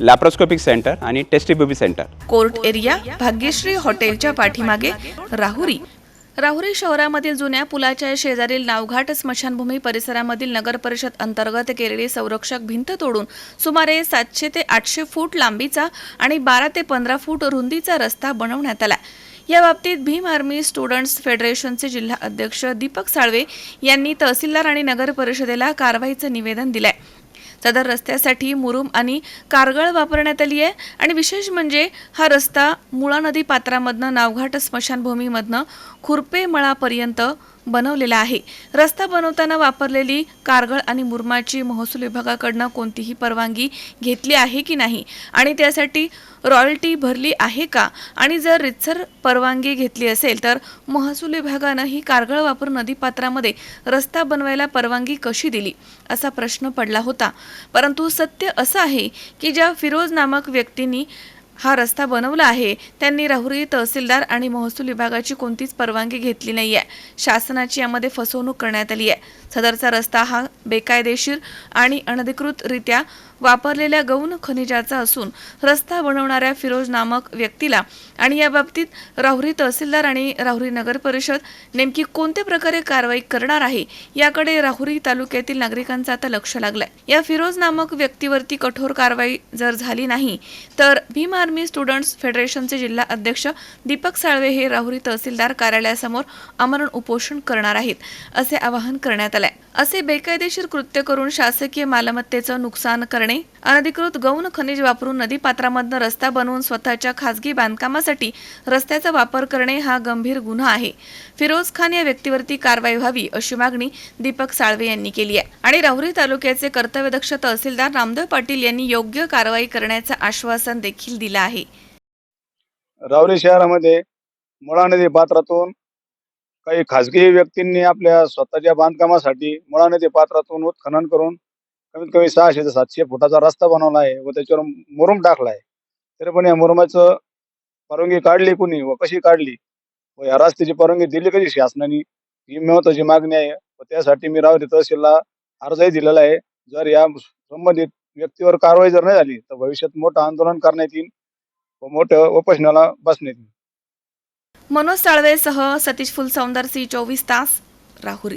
Laparoscopic centre आणि test tube baby centre court area Bhagyashree हॉटेलच्या पाठीमागे राहुरी. राहुरी शहरामधील जुन्या पुलाच्या शेजारील नावघाट स्मशानभूमी परिसरामधील नगर परिषद अंतर्गत केलेली संरक्षक भिंत तोडून सुमारे सातशे ते आठशे फूट लांबीचा आणि बारा ते पंधरा फूट रुंदीचा रस्ता बनवण्यात आला. या बाबतीत भीम आर्मी स्टुडंट्स फेडरेशनचे जिल्हा अध्यक्ष दीपक साळवे यांनी तहसीलदार आणि नगर परिषदेला कारवाईचं निवेदन दिलं आहे सदर रस्त्यासाठी मुरुम आणि कारगळ वापरण्यात आली आहे. आणि विशेष म्हणजे हा रस्ता मुळा नदी पात्रामधनं नावघाट स्मशानभूमीमधनं खुरपे मळापर्यंत बनवलेला आहे. रस्ता बनवताना वापरलेली कारगळ आणि मुरमाची महसूल विभागाकडनं कोणतीही परवानगी घेतली आहे की नाही? आणि त्यासाठी रॉयल्टी भरली आहे का? आणि जर रितसर परवानगी घेतली असेल तर महसूल विभागानं ही कारगळ वापरून नदीपात्रामध्ये रस्ता बनवायला परवानगी कशी दिली? असा प्रश्न पडला होता. परंतु सत्य असं आहे की ज्या फिरोज नामक व्यक्तींनी हा रस्ता बनवला आहे. त्यांनी राहुरी तहसीलदार आणि महसूल विभागाची कोणतीच परवानगी घेतली नाही आहे शासनाची यामध्ये फसवणूक करण्यात आली आहे सदरचा रस्ता हा बेकायदेशीर आणि अनधिकृतरित्या वापरलेल्या गौण खनिजाचा असून रस्ता बनवणाऱ्या फिरोज नामक व्यक्तीला आणि या बाबतीत राहुरी तहसीलदार आणि राहुरी नगर परिषद नेमकी कोणत्या प्रकारे कारवाई करणार आहे याकडे राहुरी तालुक्यातील नागरिकांचं आता लक्ष लागलंय. या फिरोज नामक व्यक्तीवरती कठोर कारवाई जर झाली नाही तर भीमार आर्मी स्टुडंट्स फेडरेशनचे जिल्हा अध्यक्ष दीपक साळवे हे राहुरी तहसीलदार कार्यालयासमोर आमरण उपोषण करणार आहेत असे आवाहन करण्यात आले असे बेकायदेशीर कृत्य करून शासकीय मालमत्तेचं नुकसान करणे अनधिकृत गौण खनिज वापरून नदीपात्रामधनं रस्ता बनवून स्वतःच्या खासगी बांधकामासाठी रस्त्याचा वापर करणे हा गंभीर गुन्हा आहे. फिरोज खान या व्यक्तीवरती कारवाई व्हावी अशी मागणी दीपक साळवे यांनी केली आहे. आणि राहुरी तालुक्याचे कर्तव्यदक्ष तहसीलदार रामदेव पाटील यांनी योग्य कारवाई करण्याचं आश्वासन देखील दिलं आहे. रावरी शहरामध्ये मुळा नदी पात्रातून काही खाजगी व्यक्तींनी आपल्या स्वतःच्या बांधकामासाठी मुळा नदी पात्रातून उत्खनन करून कमीत कमी सहाशे ते सातशे फुटाचा रस्ता बनवला आहे व त्याच्यावर मुरुम टाकला आहे तरी पण या मुरुमाचं परवानगी काढली कुणी व कशी काढली? व या रस्त्याची परवानगी दिली कशी शासनाने? ही महत्वाची मागणी आहे व त्यासाठी मी रावरी तहसीलला अर्जही दिलेला आहे. जर या संबंधित व्यक्तीवर कारवाई जर नाही झाली तर भविष्यात मोठं आंदोलन करण्यात येईल व मोठं उपोषणाला बसण्यात येईल. मनोज साळवेसह सतीश फुलसौंदर सी चोवीस तास राहुरी.